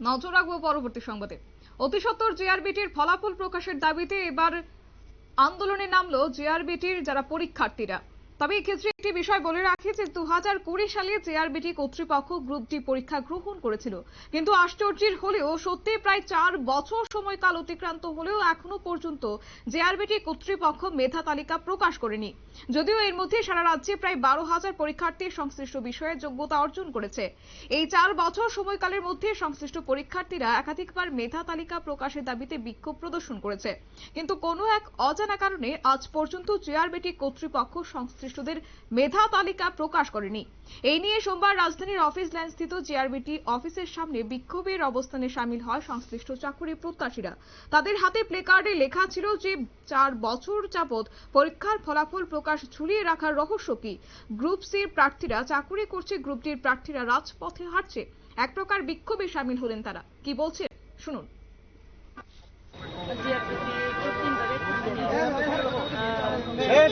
নজর রাখব পরবর্তী সংবাদে। অতি সত্বর জেআরবিটির ফলাফল প্রকাশের দাবিতে এবার আন্দোলনে নামলো জেআরবিটির যারা পরীক্ষার্থীরা। তবে এক্ষেত্রে একটি বিষয় বলে রাখি যে দু হাজার কুড়ি সালে জেআরবিটি কর্তৃপক্ষ গ্রুপ ডি পরীক্ষা গ্রহণ করেছিল। কিন্তু আশ্চর্যের হলেও সত্যি প্রায় চার বছর সময়কাল অতিক্রান্ত হলেও এখনও পর্যন্ত জেআরবিটি কর্তৃপক্ষ মেধা তালিকা প্রকাশ করেনি। যদিও এর মধ্যে সারা রাজ্যে প্রায় বারো হাজার পরীক্ষার্থী সংশ্লিষ্ট বিষয়ে যোগ্যতা অর্জন করেছে। এই চার বছর সময়কালের মধ্যে সংশ্লিষ্ট পরীক্ষার্থীরা একাধিকবার মেধা তালিকা প্রকাশের দাবিতে বিক্ষোভ প্রদর্শন করেছে। কিন্তু কোনো এক অজানা কারণে আজ পর্যন্ত জেআরবিটি কর্তৃপক্ষ সংশ্লিষ্টদের মেধা তালিকা প্রকাশ করেনি। এই নিয়ে সোমবার রাজধানীর অফিস লাইন স্থিত জেআরবিটি অফিসের সামনে বিক্ষোভের অবস্থানে সামিল হয় সংশ্লিষ্ট চাকুরি প্রত্যাশীরা। তাদের হাতে প্লেকার্ডে লেখা ছিল যে, চার বছর যাবৎ পরীক্ষার ফলাফল প্রকাশ ঝুলিয়ে রাখার রহস্য কি? গ্রুপ সির প্রার্থীরা চাকুরি করছে, গ্রুপ ডির প্রার্থীরা রাজপথে হাঁটছে। এক প্রকার বিক্ষোভে সামিল হলেন তারা। কি বলছে শুনুন।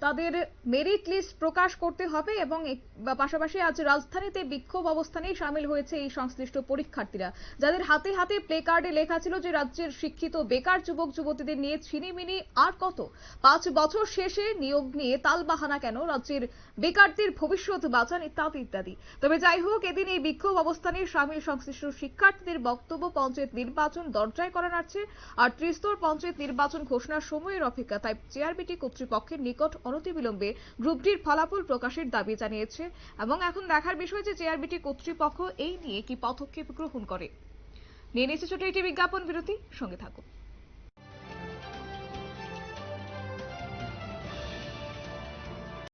তাদের মেরিট লিস্ট প্রকাশ করতে হবে এবং পাশাপাশি আজ রাজধানীতে বিক্ষোভ অবস্থানেই সামিল হয়েছে এই সংশ্লিষ্ট পরীক্ষার্থীরা। যাদের হাতে হাতে প্লে কার্ডে লেখা ছিল যে রাজ্যের শিক্ষিত বেকার যুবক যুবতীদের নিয়ে ছিনিমিনি আর কত? পাঁচ বছর শেষে নিয়োগ নিয়ে তালবাহানা কেন? রাজ্যের বেকারদের ভবিষ্যৎ বাঁচান ইত্যাদি ইত্যাদি। তবে যাই হোক, এদিন এই বিক্ষোভ অবস্থানে সামিল সংশ্লিষ্ট শিক্ষার্থীদের বক্তব্য পঞ্চায়েত নির্বাচন দরজায় করা নাড়ছে। আর ত্রিস্তর পঞ্চায়েত নির্বাচন ঘোষণার সময়ের অপেক্ষা তাই চেয়ারবিটি কর্তৃপক্ষের নিকট অনতিবিলম্বে গ্রুপটির ফলাফল প্রকাশের দাবি জানিয়েছে এবং এখন দেখার বিষয় যে চেয়ারবিটি কর্তৃপক্ষ এই নিয়ে কি পদক্ষেপ গ্রহণ করে। নিয়ে নিচ্ছে ছোট একটি বিজ্ঞাপন বিরতি, সঙ্গে থাকুন।